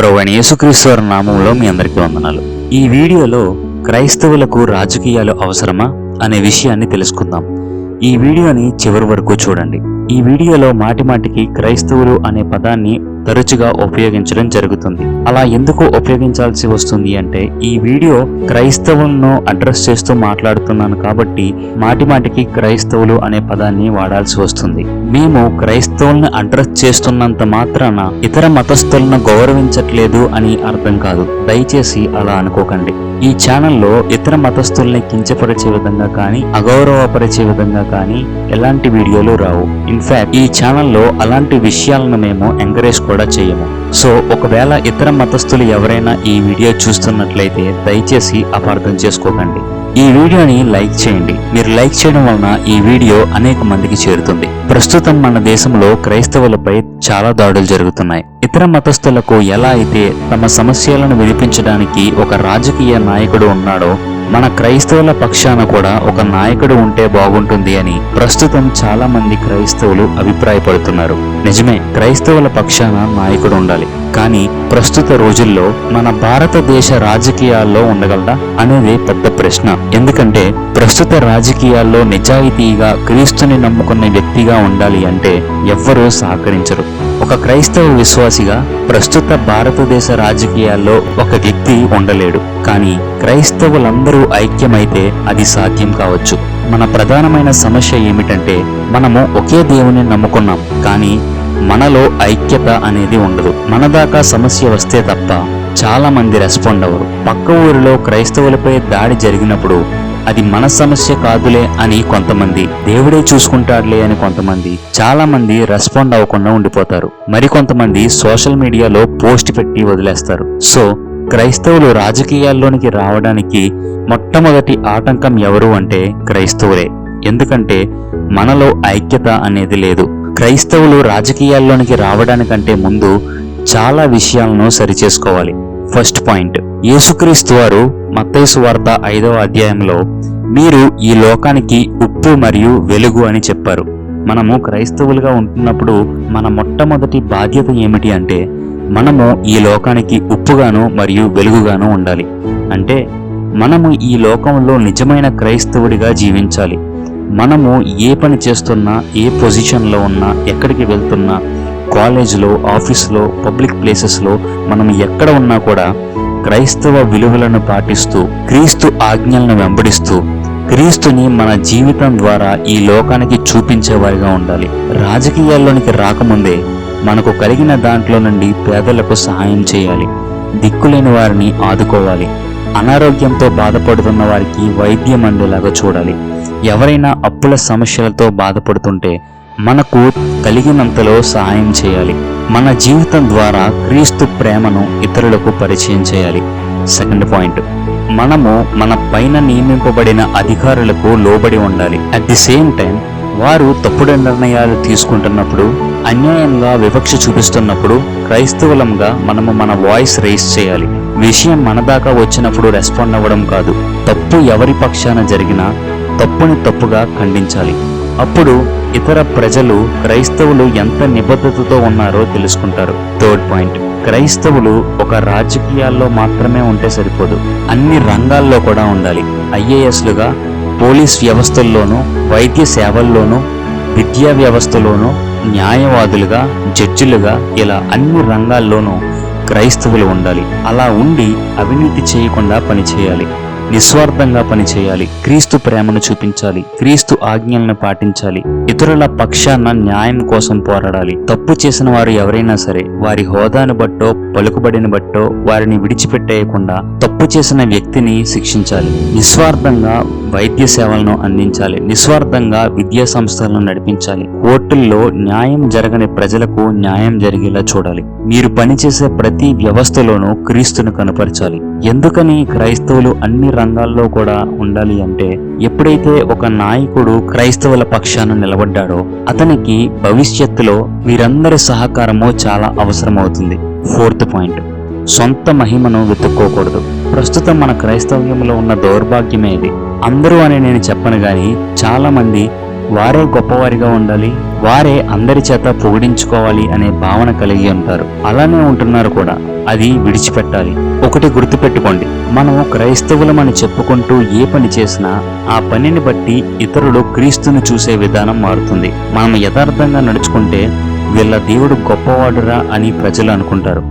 ప్రవణ యేసుక్రీశ్వర నామంలో మీ అందరికీ వందనాలు. ఈ వీడియోలో క్రైస్తవులకు రాజకీయాలు అవసరమా అనే విషయాన్ని తెలుసుకుందాం. ఈ వీడియోని చివరి వరకు చూడండి. ఈ వీడియోలో మాటిమాటికి క్రైస్తవులు అనే పదాన్ని తరచుగా ఉపయోగించడం జరుగుతుంది. అలా ఎందుకు ఉపయోగించాల్సి వస్తుంది అంటే ఈ వీడియో క్రైస్తవులను అడ్రస్ చేస్తూ మాట్లాడుతున్నాను కాబట్టి మాటి మాటికి క్రైస్తవులు అనే పదాన్ని వాడాల్సి వస్తుంది. మేము క్రైస్తవుల్ని అడ్రస్ చేస్తున్నంత మాత్రాన ఇతర మతస్థులను గౌరవించట్లేదు అని అర్థం కాదు. దయచేసి అలా అనుకోకండి. ఈ ఛానల్లో ఇతర మతస్థుల్ని కించపరిచే విధంగా కానీ అగౌరవపరిచే విధంగా కానీ ఎలాంటి వీడియోలు రావు. ఇన్ఫాక్ట్ ఈ ఛానల్లో అలాంటి విషయాలను మేము ఎంకరేజ్ కూడా చేయము. సో ఒకవేళ ఇతర మతస్థులు ఎవరైనా ఈ వీడియో చూస్తున్నట్లయితే దయచేసి అపార్థం చేసుకోకండి. ఈ వీడియోని లైక్ చేయండి. మీరు లైక్ చేయడం వలన ఈ వీడియో అనేక మందికి చేరుతుంది. ప్రస్తుతం మన దేశంలో క్రైస్తవులపై చాలా దాడులు జరుగుతున్నాయి. ఇతర మతస్థులకు ఎలా అయితే తమ సమస్యలను విడిపించడానికి ఒక రాజకీయ నాయకుడు ఉన్నాడో మన క్రైస్తవుల పక్షాన కూడా ఒక నాయకుడు ఉంటే బాగుంటుంది అని ప్రస్తుతం చాలా మంది క్రైస్తవులు అభిప్రాయపడుతున్నారు. నిజమే క్రైస్తవుల పక్షాన నాయకుడు ఉండాలి. కానీ ప్రస్తుత రోజుల్లో మన భారతదేశ రాజకీయాల్లో ఉండగలదా అనేది పెద్ద ప్రశ్న. ఎందుకంటే ప్రస్తుత రాజకీయాల్లో నిజాయితీగా క్రీస్తుని నమ్ముకున్న వ్యక్తిగా ఉండాలి అంటే ఎవ్వరూ సహకరించరు. ఒక క్రైస్తవ విశ్వాసిగా ప్రస్తుత భారతదేశ రాజకీయాల్లో ఒక వ్యక్తి ఉండలేడు. కానీ క్రైస్తవులందరూ ఐక్యమైతే అది సాధ్యం కావచ్చు. మన ప్రధానమైన సమస్య ఏమిటంటే మనము ఒకే దేవుని నమ్ముకున్నాం. కానీ మనలో ఐక్యత అనేది ఉండదు. మన దాకా సమస్య వస్తే తప్ప చాలా మంది రెస్పాండ్ అవ్వరు. పక్క ఊరిలో క్రైస్తవులపై దాడి జరిగినప్పుడు అది మన సమస్య కాదులే అని కొంతమంది దేవుడే చూసుకుంటాడులే అని కొంతమంది చాలా మంది రెస్పాండ్ అవ్వకుండా ఉండిపోతారు. మరికొంతమంది సోషల్ మీడియాలో పోస్ట్ పెట్టి వదిలేస్తారు. సో క్రైస్తవులు రాజకీయాల్లోనికి రావడానికి మొట్టమొదటి ఆటంకం ఎవరు అంటే క్రైస్తవులే. ఎందుకంటే మనలో ఐక్యత అనేది లేదు. క్రైస్తవులు రాజకీయాల్లోనికి రావడానికంటే ముందు చాలా విషయాలను సరిచేసుకోవాలి. First point. యేసుక్రీస్తు వారు మత్తైసు వార్త ఐదవ అధ్యాయంలో మీరు ఈ లోకానికి ఉప్పు మరియు వెలుగు అని చెప్పారు. మనము క్రైస్తవులుగా ఉంటున్నప్పుడు మన మొట్టమొదటి బాధ్యత ఏమిటి అంటే మనము ఈ లోకానికి ఉప్పుగాను మరియు వెలుగుగాను ఉండాలి. అంటే మనము ఈ లోకంలో నిజమైన క్రైస్తవుడిగా జీవించాలి. మనము ఏ పని చేస్తున్నా ఏ పొజిషన్లో ఉన్నా ఎక్కడికి వెళ్తున్నా కాలేజ్లో ఆఫీస్లో పబ్లిక్ ప్లేసెస్లో మనం ఎక్కడ ఉన్నా కూడా క్రైస్తవ విలువలను పాటిస్తూ క్రీస్తు ఆజ్ఞలను వెంబడిస్తూ క్రీస్తుని మన జీవితం ద్వారా ఈ లోకానికి చూపించేవారిగా ఉండాలి. రాజకీయాల్లోనికి రాకముందే మనకు కలిగిన దాంట్లో నుండి పేదలకు సహాయం చేయాలి. దిక్కులేని వారిని ఆదుకోవాలి. అనారోగ్యంతో బాధపడుతున్న వారికి వైద్యం అందేలాగా చూడాలి. ఎవరైనా అప్పుల సమస్యలతో బాధపడుతుంటే మనకు కలిగినంతలో సహాయం చేయాలి. మన జీవితం ద్వారా క్రీస్తు ప్రేమను ఇతరులకు పరిచయం చేయాలి. Second point. మనము మన పైన నియమింపబడిన అధికారులకు లోబడి ఉండాలి. అట్ ది సేమ్ టైం వారు తప్పుడు నిర్ణయాలు తీసుకుంటున్నప్పుడు అన్యాయంగా వివక్ష చూపిస్తున్నప్పుడు క్రైస్తవులంగా మనము మన వాయిస్ రేస్ చేయాలి. విషయం మన దాకా వచ్చినప్పుడు రెస్పాండ్ అవ్వడం కాదు. తప్పు ఎవరి పక్షాన జరిగినా తప్పుని తప్పుగా ఖండించాలి. అప్పుడు ఇతర ప్రజలు క్రైస్తవులు ఎంత నిబద్ధతతో ఉన్నారో తెలుసుకుంటారు. Third point. క్రైస్తవులు ఒక రాజకీయాల్లో మాత్రమే ఉంటే సరిపోదు. అన్ని రంగాల్లో కూడా ఉండాలి. ఐఏఎస్లుగా పోలీస్ వ్యవస్థల్లోనూ వైద్య సేవల్లోనూ విద్యా వ్యవస్థలోనూ న్యాయవాదులుగా జడ్జిలుగా ఇలా అన్ని రంగాల్లోనూ క్రైస్తవులు ఉండాలి. అలా ఉండి అవినీతి చేయకుండా పనిచేయాలి. నిస్వార్థంగా పనిచేయాలి. క్రీస్తు ప్రేమను చూపించాలి. క్రీస్తు ఆజ్ఞలను పాటించాలి. ఇతరుల పక్షాన న్యాయం కోసం పోరాడాలి. తప్పు చేసిన వారు ఎవరైనా సరే వారి హోదాను బట్టో పలుకుబడిని బట్టో వారిని విడిచిపెట్టేయకుండా తప్పు చేసిన వ్యక్తిని శిక్షించాలి. నిస్వార్థంగా వైద్య సేవలను అందించాలి. నిస్వార్థంగా విద్యా సంస్థలను నడిపించాలి. కోర్టుల్లో న్యాయం జరగని ప్రజలకు న్యాయం జరిగేలా చూడాలి. మీరు పనిచేసే ప్రతి వ్యవస్థలోనూ క్రీస్తును కనపరచాలి. ఎందుకని క్రైస్తవులు అన్ని రంగాల్లో కూడా ఉండాలి అంటే ఎప్పుడైతే ఒక నాయకుడు క్రైస్తవుల పక్షాన నిలబడ్డాడో అతనికి భవిష్యత్తులో వీరందరి సహకారము చాలా అవసరమవుతుంది. Fourth point. సొంత మహిమను వెతుక్కోకూడదు. ప్రస్తుతం మన క్రైస్తవ్యంలో ఉన్న దౌర్భాగ్యమే ఇది. అందరూ అని నేను చెప్పను గాని చాలామంది వారే గొప్పవారిగా ఉండాలి వారే అందరి చేత పొగిడించుకోవాలి అనే భావన కలిగి ఉంటారు. అలానే ఉంటున్నారు కూడా. అది విడిచిపెట్టాలి. ఒకటి గుర్తుపెట్టుకోండి. మనం క్రైస్తవులమని చెప్పుకుంటూ ఏ పని చేసినా ఆ పనిని బట్టి ఇతరులు క్రీస్తుని చూసే విధానం మారుతుంది. మనం యథార్థంగా నడుచుకుంటే వీళ్ళ దేవుడు గొప్పవాడురా అని ప్రజలు అనుకుంటారు.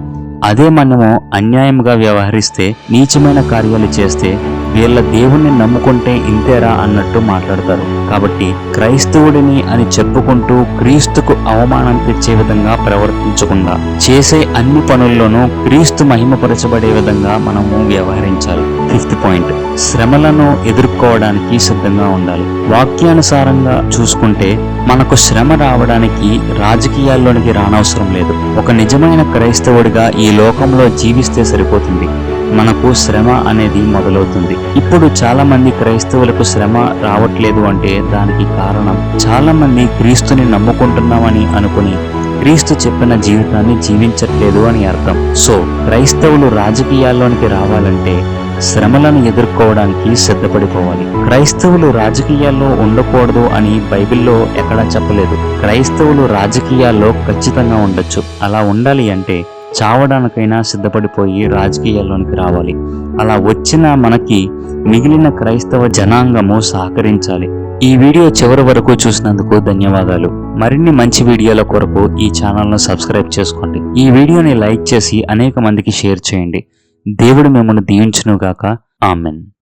అదే మనము అన్యాయంగా వ్యవహరిస్తే నీచమైన కార్యాలు చేస్తే వీళ్ళ దేవుణ్ణి నమ్ముకుంటే ఇంతేరా అన్నట్టు మాట్లాడతారు. కాబట్టి క్రైస్తవుడిని అని చెప్పుకుంటూ క్రీస్తుకు అవమానం తెచ్చే విధంగా ప్రవర్తించకుండా చేసే అన్ని పనుల్లోనూ క్రీస్తు మహిమపరచబడే విధంగా మనము వ్యవహరించాలి. Fifth point. శ్రమలను ఎదుర్కోవడానికి సిద్ధంగా ఉండాలి. వాక్యానుసారంగా చూసుకుంటే మనకు శ్రమ రావడానికి రాజకీయాల్లోనికి రానవసరం లేదు. ఒక నిజమైన క్రైస్తవుడిగా ఈ లోకంలో జీవిస్తే సరిపోతుంది. మనకు శ్రమ అనేది మొదలవుతుంది. ఇప్పుడు చాలా మంది క్రైస్తవులకు శ్రమ రావట్లేదు అంటే దానికి కారణం చాలా మంది క్రీస్తుని నమ్ముకుంటున్నామని అనుకుని క్రీస్తు చెప్పిన జీవితాన్ని జీవించట్లేదు అని అర్థం. సో క్రైస్తవులు రాజకీయాల్లోనికి రావాలంటే శ్రమలను ఎదుర్కోవడానికి సిద్ధపడిపోవాలి. క్రైస్తవులు రాజకీయాల్లో ఉండకూడదు అని బైబిల్లో ఎక్కడా చెప్పలేదు. క్రైస్తవులు రాజకీయాల్లో ఖచ్చితంగా ఉండొచ్చు. అలా ఉండాలి అంటే చావడానికైనా సిద్ధపడిపోయి రాజకీయాల్లోనికి రావాలి. అలా వచ్చిన మనకి మిగిలిన క్రైస్తవ జనాంగము సహకరించాలి. ఈ వీడియో చివరి వరకు చూసినందుకు ధన్యవాదాలు. మరిన్ని మంచి వీడియోల కొరకు ఈ ఛానల్ను సబ్స్క్రైబ్ చేసుకోండి. ఈ వీడియోని లైక్ చేసి అనేక మందికి షేర్ చేయండి. దేవుడు మిమ్మల్ని దీవించునుగాక. ఆమెన్.